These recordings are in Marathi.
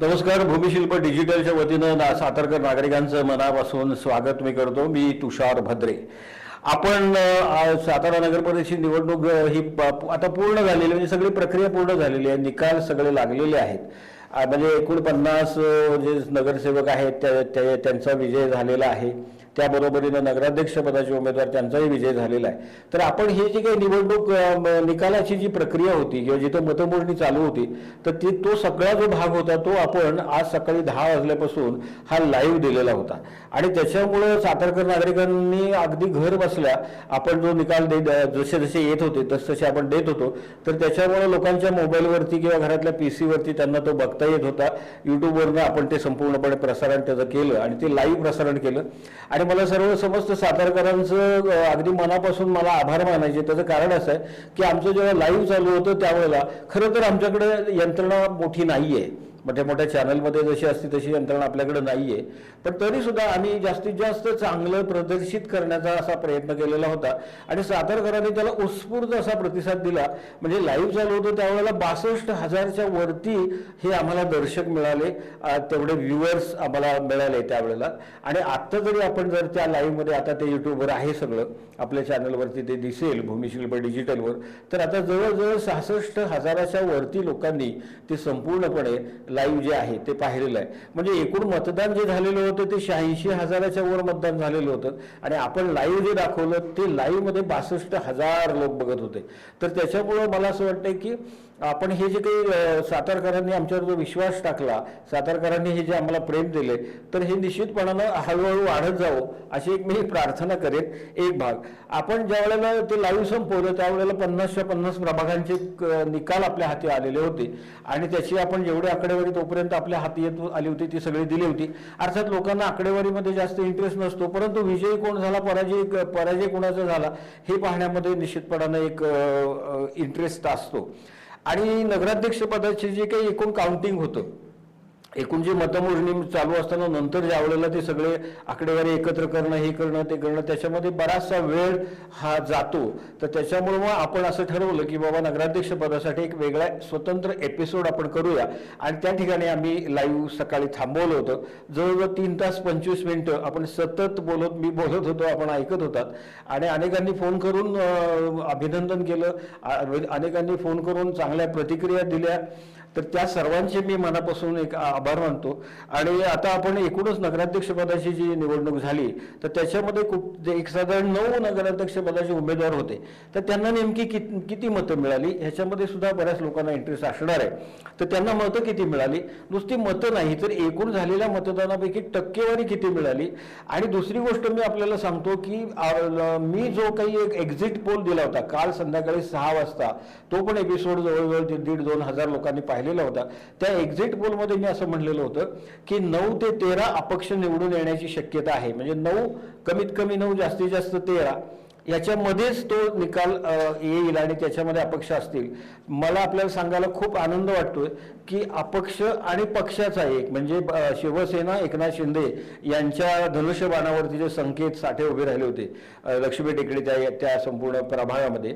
नमस्कार भूमिशिल्प डिजिटलच्या वतीनं ना सातारकर नागरिकांचं मनापासून स्वागत मी करतो. मी तुषार भद्रे. आपण सातारा नगर निवडणूक ही प- आता पूर्ण झालेली म्हणजे सगळी प्रक्रिया पूर्ण झालेली आहे. निकाल सगळे लागलेले आहेत. म्हणजे एकूण पन्नास जे नगरसेवक आहेत त्या- त्या- त्यांचा विजय झालेला आहे. त्याबरोबरीनं नगराध्यक्षपदाचे उमेदवार त्यांचाही विजय झालेला आहे. तर आपण ही जी काही निवडणूक निकालाची जी प्रक्रिया होती किंवा जिथं मतमोजणी चालू होती तर ती तो सगळा जो भाग होता तो आपण आज सकाळी दहा वाजल्यापासून हा लाईव्ह दिलेला होता. आणि त्याच्यामुळं सातारकर नागरिकांनी अगदी घर बसल्या आपण जो निकाल दे जसे जसे येत होते तस तसे आपण देत होतो. तर त्याच्यामुळे लोकांच्या मोबाईलवरती किंवा घरातल्या पी सीवरती त्यांना तो बघता येत होता. युट्यूबवरनं आपण ते संपूर्णपणे प्रसारण त्याचं केलं आणि ते लाईव्ह प्रसारण केलं. आणि मला सर्व समस्त सातारकरांचं अगदी मनापासून मला आभार मानायचे. त्याचं कारण असं आहे की आमचं जेव्हा लाईव्ह चालू होतं त्यावेळेला खरं तर आमच्याकडे यंत्रणा मोठी नाही आहे मोठ्या मोठ्या चॅनलमध्ये जशी असते तशी यंत्रणा आपल्याकडे नाही आहे पण तरीसुद्धा आम्ही जास्तीत जास्त चांगलं प्रदर्शित करण्याचा असा प्रयत्न केलेला होता. आणि सातारकरांनी त्याला उत्स्फूर्त असा प्रतिसाद दिला. म्हणजे लाईव्ह चालू होतं त्यावेळेला बासष्ट हजारच्या वरती हे आम्हाला दर्शक मिळाले. तेवढे व्ह्युअर्स आम्हाला मिळाले त्यावेळेला. आणि आत्ता जरी आपण जर त्या लाईव्हमध्ये आता ते युट्यूबवर आहे सगळं आपल्या चॅनलवरती ते दिसेल भूमिशिल्प डिजिटलवर तर आता जवळजवळ सहासष्ट हजाराच्या वरती लोकांनी ते संपूर्णपणे लाईव्ह जे आहे ते पाहिलेलं आहे. म्हणजे एकूण मतदान जे झालेलं होतं ते शहाऐंशी हजाराच्या वर मतदान झालेलं होतं. आणि आपण लाईव्ह जे दाखवलं ते लाईव्हमध्ये बासष्ट हजार लोक बघत होते. तर त्याच्यामुळं मला असं वाटतं की आपण हे जे काही सातारकरांनी आमच्यावर जो विश्वास टाकला सातारकरांनी हे जे आम्हाला प्रेम दिले तर हे निश्चितपणानं हळूहळू वाढत जावं अशी एक मी प्रार्थना करेन. एक भाग. आपण ज्या वेळेला ते लाईव्ह संपवलं त्यावेळेला पन्नासच्या पन्नास प्रभागांचे क- निकाल आपल्या हाती आलेले होते. आणि त्याची आपण जेवढी आकडेवारी तोपर्यंत आपल्या हाती येत आली होती ती सगळी दिली होती. अर्थात लोकांना आकडेवारीमध्ये जास्त इंटरेस्ट नसतो परंतु विजयी कोण झाला पराजय पराजय कोणाचा झाला हे पाहण्यामध्ये निश्चितपणानं एक इंटरेस्ट असतो. आणि नगराध्यक्ष पदाचे जे काही एकूण काउंटिंग होतं एकूण जी मतमोजणी चालू असताना नंतर ज्या वेळेला ते सगळे आकडेवारी एकत्र करणं हे करणं ते करणं त्याच्यामध्ये बराचसा वेळ हा जातो. तर त्याच्यामुळे मग आपण असं ठरवलं की बाबा नगराध्यक्ष पदासाठी एक वेगळा स्वतंत्र एपिसोड आपण करूया. आणि त्या ठिकाणी आम्ही लाईव्ह सकाळी थांबवलं होतं. जवळजवळ तीन तास पंचवीस मिनटं आपण सतत बोलत मी बोलत होतो आपण ऐकत होतात. आणि अनेकांनी फोन करून अभिनंदन केलं. अनेकांनी फोन करून चांगल्या प्रतिक्रिया दिल्या. तर त्या सर्वांचे मी मनापासून एक आभार मानतो. आणि आता आपण एकूणच नगराध्यक्षपदाची जी निवडणूक झाली तर त्याच्यामध्ये खूप जे एक साधारण नऊ नगराध्यक्षपदाचे उमेदवार होते. तर त्यांना नेमकी कित- किती मतं मिळाली? ह्याच्यामध्ये सुद्धा बऱ्याच लोकांना इंटरेस्ट असणार आहे. तर त्यांना मतं किती मिळाली? नुसती मतं नाही तर एकूण झालेल्या मतदानापैकी टक्केवारी किती मिळाली? आणि दुसरी गोष्ट मी आपल्याला सांगतो की मी जो काही एक एक्झिट पोल दिला होता काल संध्याकाळी सहा वाजता तो पण एपिसोड जवळजवळ दीड दीड दोन हजार लोकांनी पाहिलेला होता. त्या एक्झिट पोलमध्ये मी असं म्हणलेलं होतं की नऊ ते तेरा अपक्ष निवडून येण्याची शक्यता आहे. म्हणजे नऊ कमीत कमी नऊ जास्तीत जास्त तेरा. याच्यामध्येच तो निकाल येईल आणि त्याच्यामध्ये अपक्ष असतील. मला आपल्याला सांगायला खूप आनंद वाटतोय की अपक्ष आणि पक्षाचा एक म्हणजे शिवसेना एकनाथ शिंदे यांच्या धनुष्यबाणावरती जे संकेत साठे उभे राहिले होते लक्ष्मी टेकडी त्या त्या संपूर्ण प्रभागामध्ये.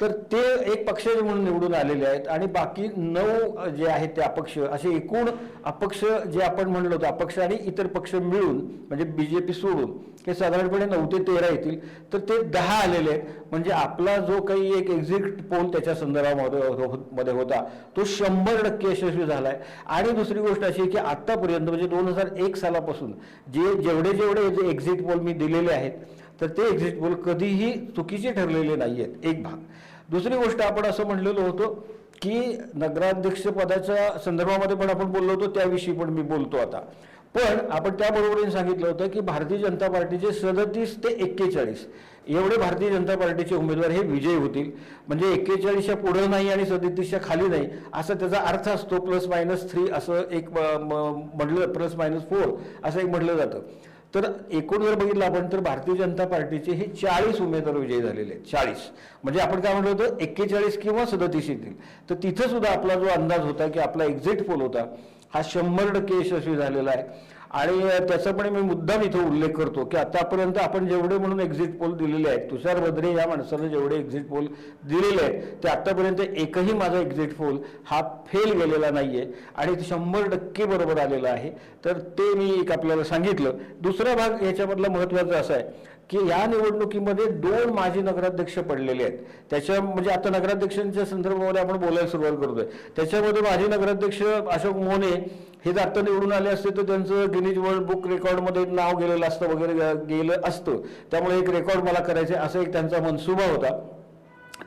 तर ते एक पक्ष म्हणून निवडून आलेले आहेत आणि बाकी नऊ जे आहेत ते अपक्ष असे एकूण अपक्ष जे आपण म्हणलो होतो अपक्ष आणि इतर पक्ष मिळून म्हणजे बी जे पी सोडून हे साधारणपणे नऊ ते तेरा येतील. तर ते दहा आलेले आहेत. म्हणजे आपला जो काही एक एक्झिट पोल त्याच्या संदर्भामध्ये मध्ये होता तो शंभर टक्के यशस्वी झाला आहे आणि दुसरी गोष्ट अशी आहे की आतापर्यंत म्हणजे दोन हजार एक सालापासून जे जेवढे जेवढे जे एक्झिट पोल मी दिलेले आहेत तर ते एक्झिट पोल कधीही चुकीचे ठरलेले नाही आहेत एक भाग. दुसरी गोष्ट आपण असं म्हणलेलो होतो की नगराध्यक्षपदाच्या संदर्भामध्ये पण आपण बोललो होतो त्याविषयी पण मी बोलतो आता. पण आपण त्याबरोबरीने सांगितलं होतं की भारतीय जनता पार्टीचे सदतीस ते एक्केचाळीस एवढे भारतीय जनता पार्टीचे उमेदवार हे विजयी होतील. म्हणजे एक्केचाळीसच्या पुढं नाही आणि सदतीसच्या खाली नाही असा त्याचा अर्थ असतो प्लस मायनस थ्री असं एक म- म्हटलं प्लस मायनस फोर असं एक म्हटलं जातं. तर एकूण जर बघितलं आपण तर भारतीय जनता पार्टीचे हे चाळीस उमेदवार विजयी झालेले आहेत. चाळीस. म्हणजे आपण काय म्हणलं होतं एक्केचाळीस किंवा सदतीस येतील. तर तिथं सुद्धा आपला जो अंदाज होता की आपला एक्झिट पोल होता हा शंभर टक्के यशस्वी झालेला आहे. आणि त्याचा पण मी मुद्दाम इथं उल्लेख करतो की आतापर्यंत आपण जेवढे म्हणून एक्झिट पोल दिलेले आहेत तुषार भद्रे या माणसानं जेवढे एक्झिट पोल दिलेले आहेत ते आतापर्यंत एकही माझा एक्झिट पोल हा फेल गेलेला नाही आहे आणि ते शंभर टक्के बरोबर आलेला आहे. तर ते मी एक आपल्याला सांगितलं. दुसरा भाग याच्यामधला महत्त्वाचा असा आहे की या निवडणुकीमध्ये दोन माजी नगराध्यक्ष पडलेले आहेत. त्याच्या म्हणजे आता नगराध्यक्षांच्या संदर्भामध्ये आपण बोलायला सुरुवात करतोय. त्याच्यामध्ये माजी नगराध्यक्ष अशोक मोने हे जर आता निवडून आले असते तर त्यांचं गिनीज वर्ल्ड बुक रेकॉर्डमध्ये नाव गेलेलं असतं वगैरे गेलं असतं. त्यामुळे एक रेकॉर्ड मला करायचं आहे, असा एक त्यांचा मनसुबा होता.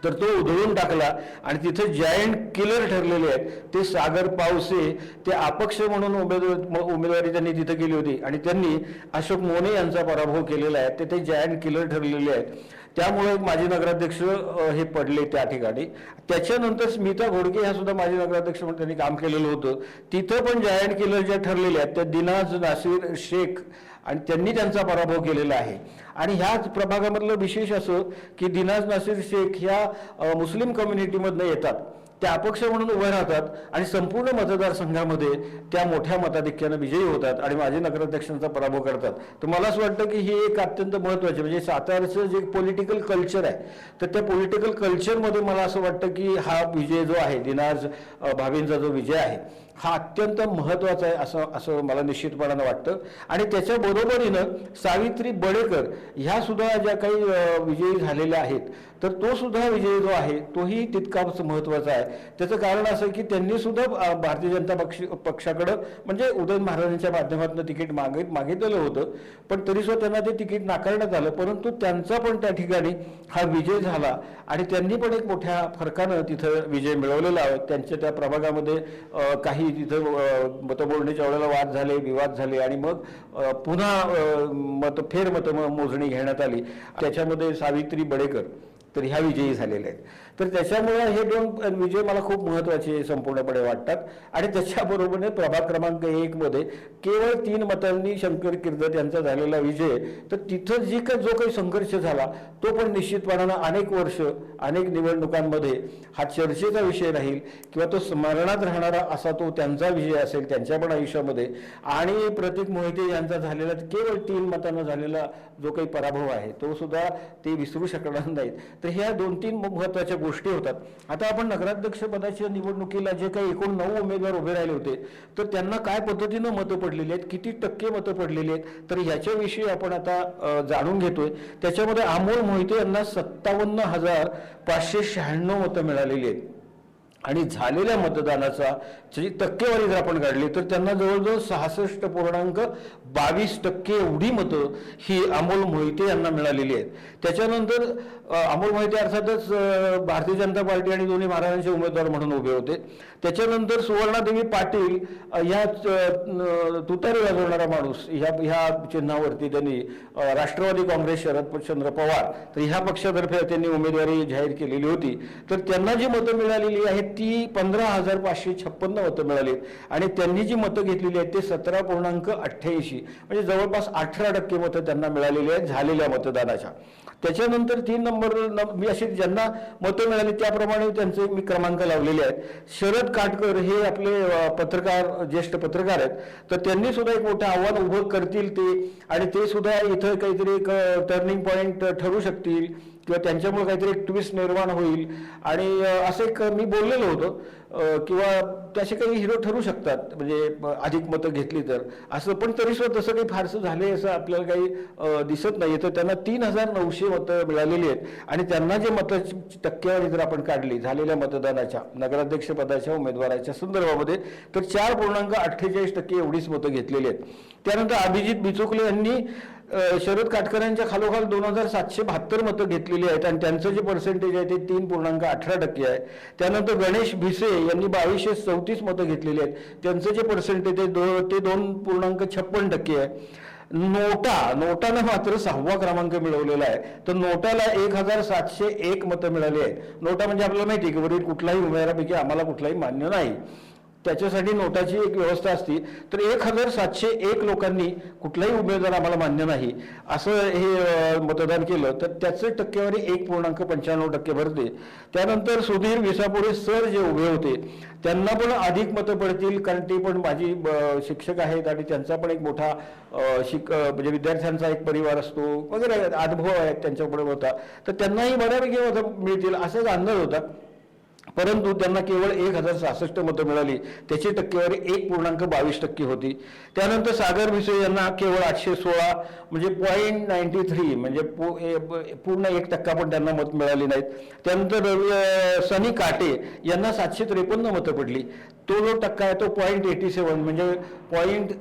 तर तो उधळून टाकला आणि तिथे जायंट किलर ठरलेले आहेत. ते सागर पावसे ते अपक्ष म्हणून उमेदवार उमेदवारी त्यांनी तिथे केली होती. आणि त्यांनी अशोक मोने यांचा पराभव केलेला आहे. ते ते जायंट किलर ठरलेले आहेत. त्यामुळे माजी नगराध्यक्ष हे पडले त्या ठिकाणी. त्याच्यानंतर स्मिता घोडके ह्या सुद्धा माजी नगराध्यक्ष म्हणून त्यांनी काम केलेलं होतं. तिथं पण जायंट किलर ज्या ठरलेल्या आहेत त्या दिनाज नासिर शेख आणि त्यांनी त्यांचा पराभव केलेला आहे. आणि ह्याच प्रभागामधलं विशेष असं की दिनाज नासिर शेख ह्या मुस्लिम कम्युनिटीमधनं येतात. त्या अपक्ष म्हणून उभे राहतात आणि संपूर्ण मतदारसंघामध्ये त्या मोठ्या मताधिक्यानं विजयी होतात आणि माजी नगराध्यक्षांचा पराभव करतात. तर मला असं वाटतं की हे एक अत्यंत महत्त्वाचे म्हणजे सातारचं जे पॉलिटिकल कल्चर आहे तर त्या पॉलिटिकल कल्चरमध्ये मला असं वाटतं की हा विजय जो आहे दिनाज अ, भाभींचा जो विजय आहे हा अत्यंत महत्त्वाचा आहे असं असं मला निश्चितपणानं वाटतं. आणि त्याच्या बरोबरीनं सावित्री बडेकर ह्या सुद्धा ज्या काही विजयी झालेल्या आहेत तर तो सुद्धा विजयी जो आहे तोही तितकाच महत्त्वाचा आहे. त्याचं कारण असं की त्यांनी सुद्धा भारतीय जनता पक्ष पक्षाकडं म्हणजे उदयन महाराजांच्या माध्यमातून तिकीट मागित मागितलेलं होतं. पण तरी सुद्धा त्यांना ते तिकीट नाकारण्यात आलं परंतु त्यांचा पण त्या ठिकाणी हा विजय झाला. आणि त्यांनी पण एक मोठ्या फरकानं तिथं विजय मिळवलेला आहे. त्यांच्या त्या प्रभागामध्ये काही काही तिथं मतमोजणीच्या वेळेला वाद झाले विवाद झाले आणि मग पुन्हा मत फेर मत मोजणी घेण्यात आली. त्याच्यामध्ये सावित्री बडेकर तर ह्या विजयी झालेल्या आहेत. तर त्याच्यामुळे हे दोन विजय मला खूप महत्त्वाचे संपूर्णपणे वाटतात. आणि त्याच्याबरोबरने प्रभाग क्रमांक एकमध्ये केवळ तीन मतांनी शंकर किर्दत यांचा झालेला विजय तर तिथं जी काही जो काही संघर्ष झाला तो पण निश्चितपणानं अनेक वर्ष अनेक निवडणुकांमध्ये हा चर्चेचा विषय राहील किंवा तो स्मरणात राहणारा असा तो त्यांचा विजय असेल त्यांच्या पण आयुष्यामध्ये. आणि प्रतीक मोहिते यांचा झालेला केवळ तीन मतांना झालेला जो काही पराभव आहे तो सुद्धा ते विसरू शकणार नाहीत. तर ह्या दोन तीन महत्त्वाच्या गोष्टी होतात. आता आपण नगराध्यक्ष पदाच्या निवडणुकीला जे काही एकूण नऊ उमेदवार उभे राहिले होते तर त्यांना काय पद्धतीनं मतं पडलेली आहेत? किती टक्के मतं पडलेली आहेत? तर ह्याच्याविषयी आपण आता जाणून घेतोय. त्याच्यामध्ये अमोल मोहिते यांना सत्तावन्न हजार पाचशे शहाण्णव मतं मिळालेली आहेत. आणि झालेल्या मतदानाचा जी टक्केवारी जर आपण काढली तर त्यांना जवळजवळ सहासष्ट पूर्णांक बावीस टक्के एवढी मतं ही अमोल मोहिते यांना मिळालेली आहेत. त्याच्यानंतर अमोल मोहिते अर्थातच भारतीय जनता पार्टी आणि दोन्ही महाराजांचे उमेदवार म्हणून उभे होते. त्याच्यानंतर सुवर्णादेवी पाटील ह्या तुतारी वाजवणारा माणूस ह्या ह्या चिन्हावरती त्यांनी राष्ट्रवादी काँग्रेस शरद चंद्र पवार तर ह्या पक्षातर्फे त्यांनी उमेदवारी जाहीर केलेली होती. तर त्यांना जी मतं मिळालेली आहेत ती पंधरा हजार पाचशे छप्पन्न मतं मिळाली आणि त्यांनी जी मतं घेतलेली आहेत ते सतरा पूर्णांक अठ्ठ्याऐंशी म्हणजे जवळपास अठरा टक्के मतं त्यांना मिळालेली आहेत झालेल्या मतदानाच्या. त्याच्यानंतर तीन नंबर मी असे ज्यांना मतं मिळाली त्याप्रमाणे त्यांचे मी क्रमांक लावलेले आहेत. शरद काटकर हे आपले पत्रकार ज्येष्ठ पत्रकार आहेत. तर त्यांनी सुद्धा एक मोठं आव्हान उभं करतील ते आणि ते सुद्धा इथं काहीतरी एक टर्निंग पॉईंट ठरू शकतील किंवा त्यांच्यामुळे काहीतरी एक ट्विस्ट निर्माण होईल. आणि असं एक मी बोललेलो होतो. किंवा त्याचे काही हिरो ठरू शकतात म्हणजे अधिक मतं घेतली तर. असं पण तरी सुद्धा तसं काही फारसं झाले असं आपल्याला काही दिसत नाही तर त्यांना तीन हजार नऊशे मतं मिळालेली आहेत. आणि त्यांना जे मताची टक्केवारी जर आपण काढली झालेल्या मतदानाच्या नगराध्यक्षपदाच्या उमेदवाराच्या संदर्भामध्ये तर चार पूर्णांक अठ्ठेचाळीस टक्के एवढीच मतं घेतलेली आहेत. त्यानंतर अभिजित बिचुकले यांनी शरद काटकरांच्या खालोखाल दोन हजार सातशे बहात्तर मतं घेतलेली आहेत आणि त्यांचं जे पर्सेंटेज आहे ते तीन पूर्णांक अठरा टक्के आहे. त्यानंतर गणेश भिसे यांनी बावीसशे चौतीस मतं घेतलेली आहेत. त्यांचं जे पर्सेंटेज आहे दो ते दोन पूर्णांक छप्पन टक्के आहे. नोटा नोटानं मात्र सहावा क्रमांक मिळवलेला आहे. तर नोटाला एक हजार सातशे एक मतं मिळाली आहेत. नोटा म्हणजे आपल्याला माहिती आहे की वरील कुठलाही उमेदवारापैकी आम्हाला कुठलाही मान्य नाही. त्याच्यासाठी नोटाची एक व्यवस्था असती. तर एक हजार सातशे एक लोकांनी कुठलाही उमेदवार आम्हाला मान्य नाही. असं हे मतदान केलं तर त्याचं टक्केवारी एक पूर्णांक पंच्याण्णव टक्के भरते. त्यानंतर सुधीर विसापुरे सर जे उभे होते त्यांना पण अधिक मतं पडतील कारण ते पण माझी ब- शिक्षक आहेत आणि त्यांचा पण एक मोठा शिक म्हणजे विद्यार्थ्यांचा एक परिवार असतो वगैरे अनुभव आहेत त्यांच्याकडे होता. तर त्यांनाही बऱ्यापैकी मतं मिळतील असाच अंदाज होता. परंतु त्यांना केवळ एक हजार सहासष्ट मतं मिळाली. त्याची टक्केवारी एक पूर्णांक बावीस टक्के होती. त्यानंतर सागर भिसे यांना केवळ आठशे सोळा म्हणजे पॉईंट नाईन्टी थ्री म्हणजे पूर्ण एक टक्का पण त्यांना मत मिळाली नाहीत. त्यानंतर सनी काटे यांना सातशे त्रेपन्न मतं पडली. तो जो टक्का आहे तो पॉईंट एटी सेवन म्हणजे पॉईंट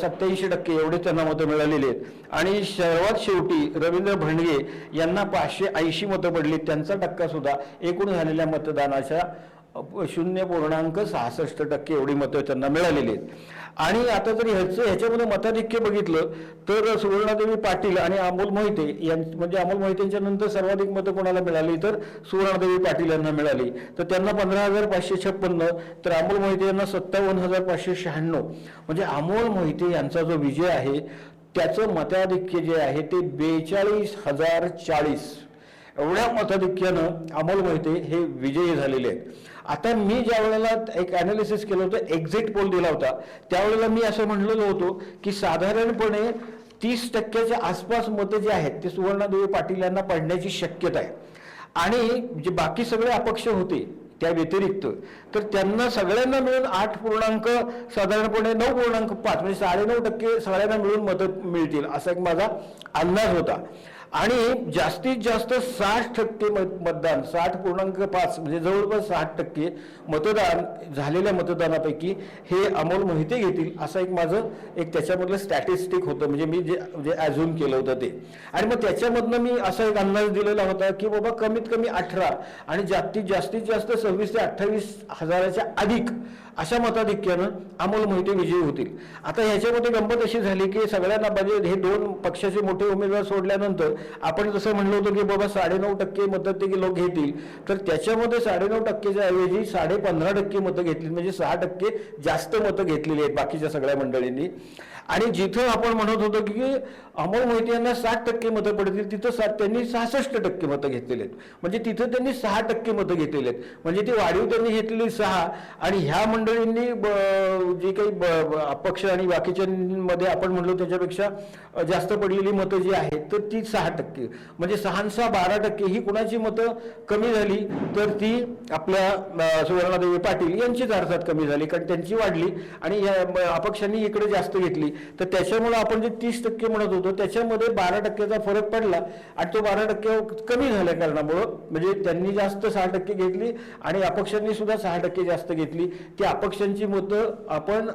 सत्याऐंशी टक्के एवढे त्यांना मतं मिळालेली आहेत. आणि सर्वात शेवटी रवींद्र भंडगे यांना पाचशे ऐंशी मतं पडली. त्यांचा टक्का सुद्धा एकूण झालेल्या मतदानाच्या अशा शून्य पूर्णांक सहासष्ट टक्के एवढी मतं त्यांना मिळालेली आहेत. आणि आता जर ह्याचं ह्याच्यामध्ये मताधिक्य बघितलं तर सुवर्णादेवी पाटील आणि अमोल मोहिते यां म्हणजे अमोल मोहितेंच्या नंतर सर्वाधिक मतं कोणाला मिळाली? तर सुवर्णादेवी पाटील यांना मिळाली. तर त्यांना पंधरा हजार पाचशे छप्पन्न तर अमोल मोहिते यांना सत्तावन्न हजार पाचशे शहाण्णव. म्हणजे अमोल मोहिते यांचा जो विजय आहे त्याचं मताधिक्य जे आहे ते बेचाळीस हजार चाळीस. एवढ्या मताधिक्यानं अमोल मोहिते हे विजयी झालेले आहेत. आता मी ज्या वेळेला एक अनालिसिस केलं होतं एक्झिट पोल दिला होता त्यावेळेला मी असं म्हणलेलो होतो की साधारणपणे तीस टक्क्याच्या आसपास मतं जे आहेत ते सुवर्णादेवी पाटील यांना पडण्याची शक्यता आहे. आणि जे बाकी सगळे अपक्ष होते त्या व्यतिरिक्त तर त्यांना सगळ्यांना मिळून आठ पूर्णांक साधारणपणे नऊ पूर्णांक पाच म्हणजे साडेनऊ टक्के सगळ्यांना मिळून मतं मिळतील असा एक माझा अंदाज होता. आणि जास्तीत जास्त साठ टक्के मत- मतदान साठ पूर्णांक पाच म्हणजे जवळपास साठ टक्के मतदान झालेल्या मतदानापैकी हे अमोल मोहिते घेतील असं एक माझं एक त्याच्यामधलं स्टॅटिस्टिक होतं. म्हणजे मी जे जे ॲझ्युम केलं होतं ते. आणि मग त्याच्यामधनं मी असा एक अंदाज दिलेला होता की बाबा कमीत कमी अठरा आणि जास्तीत जास्तीत जास्त सव्वीस ते अठ्ठावीस हजाराच्या अधिक अशा मताधिक्यानं अमोल मोहिते विजयी होतील. आता ह्याच्यामध्ये गंमत अशी झाली की सगळ्यांना म्हणजे हे दोन पक्षाचे मोठे उमेदवार सोडल्यानंतर आपण जसं म्हणलं होतं की बाबा साडेनऊ टक्के मतं ते लोक घेतील तर त्याच्यामध्ये साडेनऊ टक्केच्या ऐवजी साडे पंधरा टक्के मतं घेतली म्हणजे सहा टक्के जास्त मतं घेतलेली आहेत बाकीच्या सगळ्या मंडळींनी. आणि जिथं आपण म्हणत होतो की अमोल मोहिते यांना साठ टक्के मतं पडतील तिथं सात त्यांनी सहासष्ट टक्के मतं घेतलेली आहेत. म्हणजे तिथं त्यांनी सहा टक्के मतं घेतलेली आहेत. म्हणजे ती वाढीव त्यांनी घेतलेली सहा आणि ह्या मंडळींनी ब- काही ब- ब- अपक्ष आणि बाकीच्यांमध्ये आपण म्हणलो त्याच्यापेक्षा जास्त पडलेली मतं जी आहेत तर ती सहा टक्के. म्हणजे सहा सहा बारा टक्के ही कुणाची मतं कमी झाली तर ती आपल्या सुवर्णादेवी पाटील यांचीच अर्थात कमी झाली कारण त्यांची वाढली आणि या अपक्षांनी इकडे जास्त घेतली. तर त्याच्यामुळे आपण जे तीस टक्के म्हणत होतो त्याच्यामध्ये बारा टक्क्याचा फरक पडला आणि तो बारा टक्के कमी झाल्या कारणामुळं म्हणजे त्यांनी जास्त सहा टक्के घेतली आणि अपक्षांनी सुद्धा सहा टक्के जास्त घेतली. ती अपक्षांची मतं आपण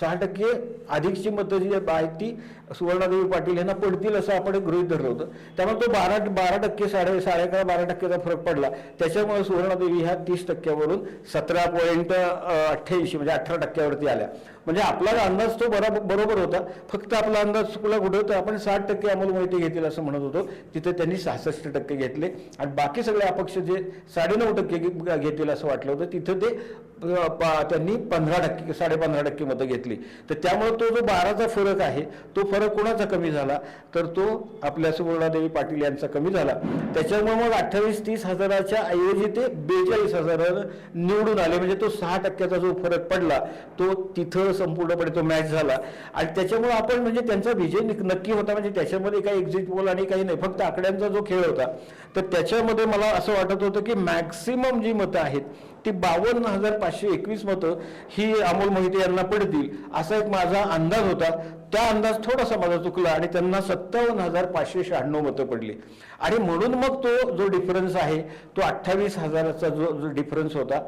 सहा टक्के अधिकची मतं जी आहेत ती सुवर्णादेवी पाटील यांना पडतील असं आपण एक गृहीत धरलं होतं. त्यामुळे तो बारा बारा टक्के साडे साडे अकरा बारा टक्क्याचा फरक पडला. त्याच्यामुळे सुवर्णादेवी ह्या तीस टक्क्यावरून सतरा पॉईंट अठ्ठ्याऐंशी म्हणजे अठरा टक्क्यावरती आल्या. म्हणजे आपला अंदाज तो बरा बरोबर होता. फक्त आपला अंदाज चुकला कुठं होता आपण साठ टक्के अमोल माहिती घेतील असं म्हणत होतो. तिथे त्यांनी सहासष्ट टक्के घेतले. आणि बाकी सगळे अपक्ष जे साडेनऊ टक्के घेतील असं वाटलं होतं तिथं ते पा- त्यांनी पंधरा टक्के साडेपंधरा टक्के मतं घेतली. तर त्यामुळे तो जो बाराचा फरक आहे तो फरक कोणाचा कमी झाला? तर तो आपल्या सुवर्णादेवी पाटील यांचा कमी झाला. त्याच्यामुळे मग अठ्ठावीस तीस हजाराच्या ऐवजी ते बेचाळीस हजारानं निवडून आले. म्हणजे तो सहा टक्क्याचा जो फरक पडला तो तिथं संपूर्णपणे तो मॅच झाला. आणि त्याच्यामुळे आपण म्हणजे त्यांचा विजय नक्की होता. म्हणजे त्याच्यामध्ये काही एक्झिट पोल आणि काही नाही. फक्त आकड्यांचा जो खेळ होता तर त्याच्यामध्ये मला असं वाटत होतं की मॅक्सिमम जी मतं आहेत ती बावन्न हजार पाचशे एकवीस मतं ही अमोल मोहिते यांना पडतील असा एक माझा अंदाज होता. त्या अंदाज थोडासा माझा चुकला आणि त्यांना सत्तावन्न हजार पाचशे शहाण्णव मतं पडली. आणि म्हणून मग तो जो डिफरन्स आहे तो अठ्ठावीस हजाराचा जो जो डिफरन्स होता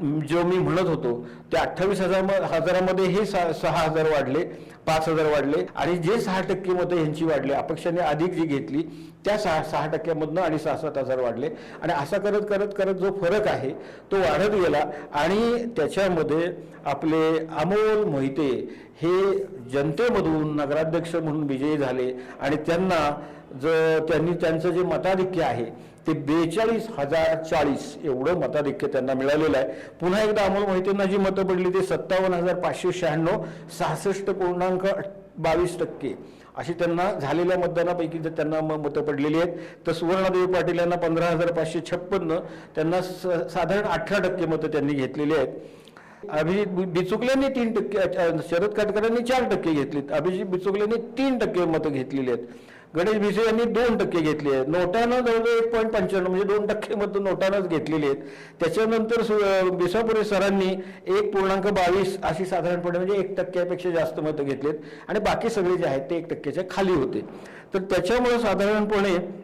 जो मी म्हणत होतो ते अठ्ठावीस हजार हजारामध्ये हे सा- सहा हजार वाढले पाच हजार वाढले आणि जे सहा टक्के मतं यांची वाढले अपक्षाने अधिक जी घेतली त्या सहा सहा टक्क्यामधनं आणि सहा सात हजार वाढले. आणि असा करत करत करत जो फरक आहे तो वाढत गेला आणि त्याच्यामध्ये आपले अमोल मोहिते हे जनतेमधून नगराध्यक्ष म्हणून विजयी झाले आणि त्यांना ज त्यांनी त्यांचं जे मताधिक्य आहे ते बेचाळीस हजार चाळीस एवढं मताधिक्य त्यांना मिळालेलं आहे. पुन्हा एकदा अमोल मोहितेंना जी मतं पडली ते सत्तावन्न हजार पाचशे शहाण्णव सहासष्ट पूर्णांक बावीस टक्के अशी त्यांना झालेल्या मतदानापैकी जर त्यांना म- मतं पडलेली आहेत तर सुवर्णादेवी पाटील यांना पंधरा हजार पाचशे छप्पन्न त्यांना स- साधारण अठरा टक्के मतं त्यांनी घेतलेली आहेत. अभिजित बिचुकल्याने बिचुकल्यांनी तीन टक्के शरद काटकरांनी चार टक्के घेतलीत. अभिजित बिचुकल्यांनी तीन टक्के मतं घेतलेली आहेत. गणेश भिसे यांनी दोन टक्के घेतले आहेत. नोटानं जवळजवळ एक पॉईंट पंच्याण्णव म्हणजे दोन टक्के मत नोटानंच घेतलेली आहेत. त्याच्यानंतर सु- बिसापुरे सरांनी एक पूर्णांक बावीस अशी साधारणपणे म्हणजे एक टक्क्यापेक्षा जास्त मतं घेतलेत आणि बाकी सगळे जे आहेत ते एक टक्क्याच्या खाली होते. तर त्याच्यामुळे साधारणपणे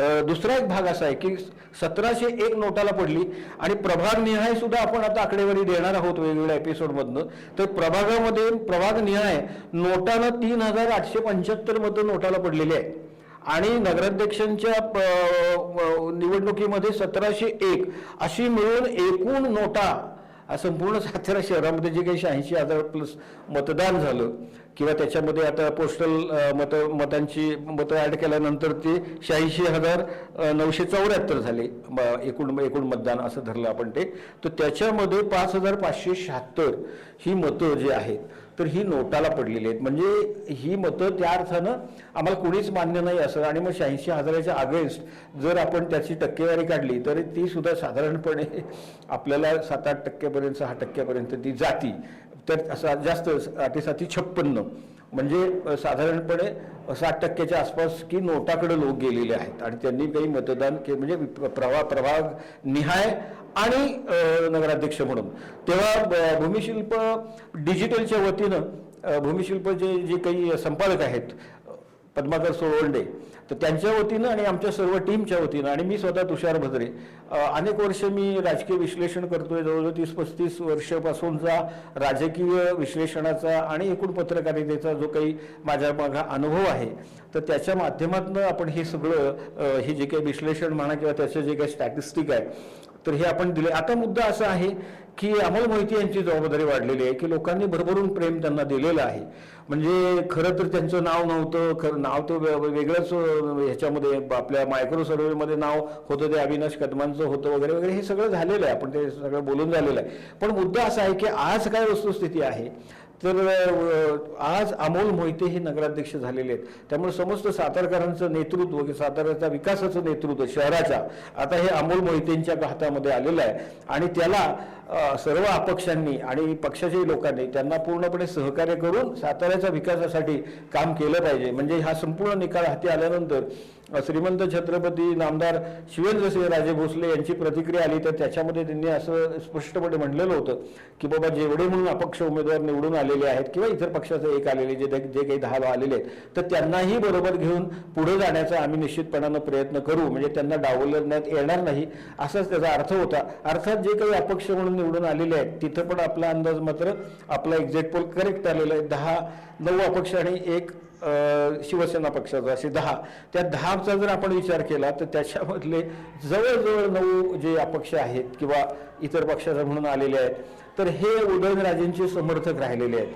दुसरा एक भाग असा आहे की सतराशे एक नोटाला पडली आणि प्रभागनिहाय सुद्धा आपण आता आकडेवारी देणार आहोत वेगवेगळ्या एपिसोडमधनं तर प्रभागामध्ये प्रभागनिहाय नोटानं तीन हजार आठशे पंच्याहत्तर मतं नोटाला पडलेली आहे. आणि नगराध्यक्षांच्या प- निवडणुकीमध्ये सतराशे एक अशी मिळून एकूण नोटा संपूर्ण सातारा शहरामध्ये जे काही शहाऐंशी हजार प्लस मतदान झालं किंवा त्याच्यामध्ये आता पोस्टल मत मतांची मतं ॲड केल्यानंतर ते शहाऐंशी हजार नऊशे चौऱ्याहत्तर झाले. एकूण एकूण मतदान असं धरलं आपण ते. तर त्याच्यामध्ये पाच हजार पाचशे शहात्तर ही मतं जी आहेत तर ही नोटाला पडलेली आहेत. म्हणजे ही मतं त्या अर्थानं आम्हाला कुणीच मान्य नाही असं. आणि मग शहाऐंशी हजाराच्या अगेन्स्ट जर आपण त्याची टक्केवारी काढली तर ती सुद्धा साधारणपणे आपल्याला सात आठ टक्क्यापर्यंत सहा टक्क्यापर्यंत ती जाती. तर असा जास्त अटीसाठी छप्पन्न. म्हणजे साधारणपणे साठ टक्क्याच्या आसपास की नोटाकडे लोक गेलेले आहेत. आणि त्यांनी काही मतदान के म्हणजे प्रवा प्रभाग निहाय आणि नगराध्यक्ष म्हणून. तेव्हा भूमिशिल्प डिजिटलच्या वतीनं भूमिशिल्प जे जे काही संपादक आहेत पद्माकर सोळवंडे तर त्यांच्या वतीनं आणि आमच्या सर्व टीमच्या वतीनं आणि मी स्वतः तुषार भद्रे अनेक वर्ष मी राजकीय विश्लेषण करतोय जवळजवळ तीस पस्तीस वर्षापासूनचा राजकीय विश्लेषणाचा आणि एकूण पत्रकारितेचा जो काही माझ्या मागा अनुभव आहे तर त्याच्या माध्यमातून आपण हे सगळं हे जे काही विश्लेषण म्हणा किंवा त्याचं जे काही स्टॅटिस्टिक आहे तर हे आपण दिले. आता मुद्दा असा आहे की अमोल मोहिती यांची जबाबदारी वाढलेली आहे की लोकांनी भरभरून प्रेम त्यांना दिलेलं आहे. म्हणजे खरं तर त्यांचं नाव नव्हतं खरं नाव तर वेगळंच ह्याच्यामध्ये आपल्या मायक्रो सर्व्हेमध्ये नाव होतं ते अविनाश कदमांचं होतं वगैरे वगैरे हे सगळं झालेलं आहे. आपण ते सगळं बोलून झालेलं आहे. पण मुद्दा असा आहे की आज काय वस्तुस्थिती आहे? तर आज अमोल मोहिते हे नगराध्यक्ष झालेले आहेत. त्यामुळे समस्त सातारकरांचं नेतृत्व साताऱ्याचा साताऱ्याच्या विकासाचं नेतृत्व शहराच्या आता हे अमोल मोहितेंच्या हातामध्ये आलेलं आहे. आणि त्याला सर्व अपक्षांनी आणि पक्षाच्याही लोकांनी त्यांना पूर्णपणे सहकार्य करून साताऱ्याच्या विकासासाठी काम केलं पाहिजे. म्हणजे हा संपूर्ण निकाल हाती आल्यानंतर श्रीमंत छत्रपती नामदार शिवेंद्रसिंह राजे भोसले यांची प्रतिक्रिया आली तर त्याच्यामध्ये त्यांनी असं स्पष्टपणे म्हणलेलं होतं की बाबा जेवढे म्हणून अपक्ष उमेदवार निवडून आलेले आहेत किंवा इतर पक्षाचे एक आलेले जे जे काही दहा आलेले आहेत तर त्यांनाही बरोबर घेऊन पुढे जाण्याचा आम्ही निश्चितपणानं प्रयत्न करू. म्हणजे त्यांना डावलण्यात येणार नाही असाच त्याचा अर्थ होता. अर्थात जे काही अपक्ष म्हणून निवडून आलेले आहेत. तिथं पण आपला अंदाज मात्र आपला एक्झॅक्ट पोल करेक्ट आलेला आहे. दहा नऊ अपक्ष आणि एक शिवसेना पक्षाचा असे दहा. त्या दहाचा जर आपण विचार केला तर त्याच्यामधले जवळजवळ नऊ जे अपक्ष आहेत किंवा इतर पक्षाचा म्हणून आलेले आहेत तर हे उदयनराजेंचे समर्थक राहिलेले आहेत.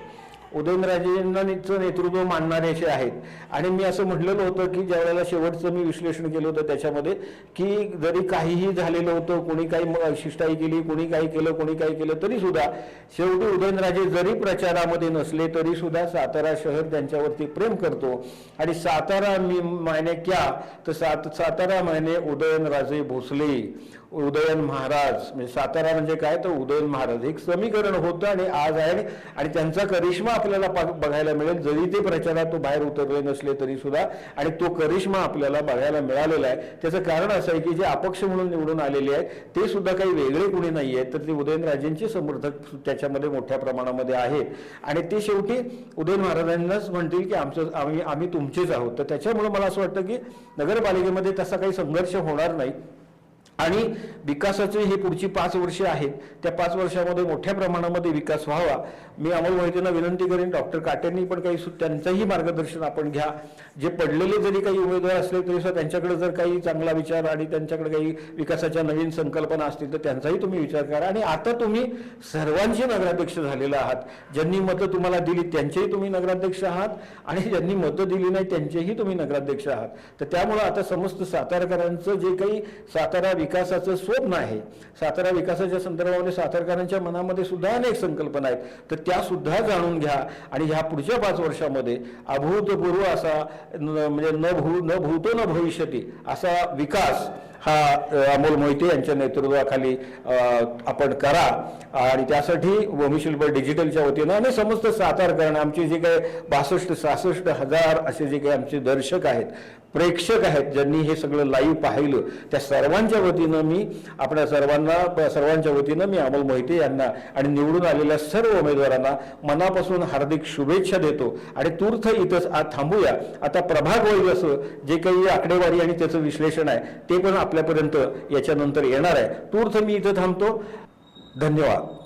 उदयनराजेंचं नेतृत्व मानणारे असे आहेत. आणि मी असं म्हटलेलं होतं की ज्या वेळेला शेवटचं मी विश्लेषण केलं होतं त्याच्यामध्ये की जरी काहीही झालेलं होतं कोणी काही शिष्टाई केली कोणी काही केलं कोणी काही केलं तरी सुद्धा शेवटी उदयनराजे जरी प्रचारामध्ये नसले तरी सुद्धा सातारा शहर त्यांच्यावरती प्रेम करतो. आणि सातारा मी मायने क्या? तर सात सातारा मायने उदयनराजे भोसले. उदयन महाराज म्हणजे सातारा म्हणजे काय? तर उदयन महाराज. एक समीकरण होतं आणि आज आहे आणि त्यांचा करिश्मा आपल्याला बघायला मिळेल. जरी ते प्रचारात तो बाहेर उतरले नसले तरी सुद्धा आणि तो करिश्मा आपल्याला बघायला मिळालेला आहे. त्याचं कारण असं आहे की जे अपक्ष म्हणून निवडून आलेले आहेत ते सुद्धा काही वेगळे कुणी नाही आहेत. तर ते उदयनराजेंचे समर्थक त्याच्यामध्ये मोठ्या प्रमाणामध्ये आहेत. आणि ते शेवटी उदयन महाराजांनाच म्हणतील की आमचं आम्ही आम्ही तुमचेच आहोत. तर त्याच्यामुळे मला असं वाटतं की नगरपालिकेमध्ये तसा काही संघर्ष होणार नाही. आणि विकासाचे हे पुढची पाच वर्षे आहेत त्या पाच वर्षामध्ये मोठ्या प्रमाणामध्ये विकास व्हावा. मी अमोल मोहितेंना विनंती करेन डॉक्टर काटेंनी पण काही सु- त्यांचंही मार्गदर्शन आपण घ्या. जे पडलेले जरी काही उमेदवार असले तरी सुद्धा त्यांच्याकडे जर काही चांगला विचार आणि त्यांच्याकडे काही विकासाच्या नवीन संकल्पना असतील तर त्यांचाही तुम्ही विचार करा. आणि आता तुम्ही सर्वांचे नगराध्यक्ष झालेले आहात. ज्यांनी मतं तुम्हाला दिली त्यांचेही तुम्ही नगराध्यक्ष आहात. आणि ज्यांनी मतं दिली नाही त्यांचेही तुम्ही नगराध्यक्ष आहात. तर त्यामुळं आता समस्त सातारकरांचं जे काही सातारा विकासाचं स्वप्न आहे. सातारा विकासाच्या संदर्भामध्ये सातारकरांच्या मनामध्ये सुद्धा अनेक संकल्पना आहेत. तर त्या सुद्धा जाणून घ्या आणि ह्या पुढच्या पाच वर्षामध्ये अभूतपूर्व असा म्हणजे न भू न भूतो न भविष्यती असा विकास हा अमोल मोहिते यांच्या नेतृत्वाखाली आपण करा. आणि त्यासाठी भूमिशिल्प डिजिटलच्या वतीनं आणि समस्त सातारकरण आमचे जे काही बासष्ट सहासष्ट हजार असे जे काही आमचे दर्शक आहेत प्रेक्षक आहेत ज्यांनी हे सगळं लाईव्ह पाहिलं त्या सर्वांच्या वतीनं मी आपल्या सर्वांना सर्वांच्या वतीनं मी अमोल मोहिते यांना आणि निवडून आलेल्या सर्व उमेदवारांना मनापासून हार्दिक शुभेच्छा देतो. आणि तूर्थ इथंच आज थांबूया. आता प्रभाग वाईज असं जे काही आकडेवारी आणि त्याचं विश्लेषण आहे ते पण आपल्यापर्यंत याच्यानंतर येणार आहे. तूर्थ मी इथं थांबतो. धन्यवाद.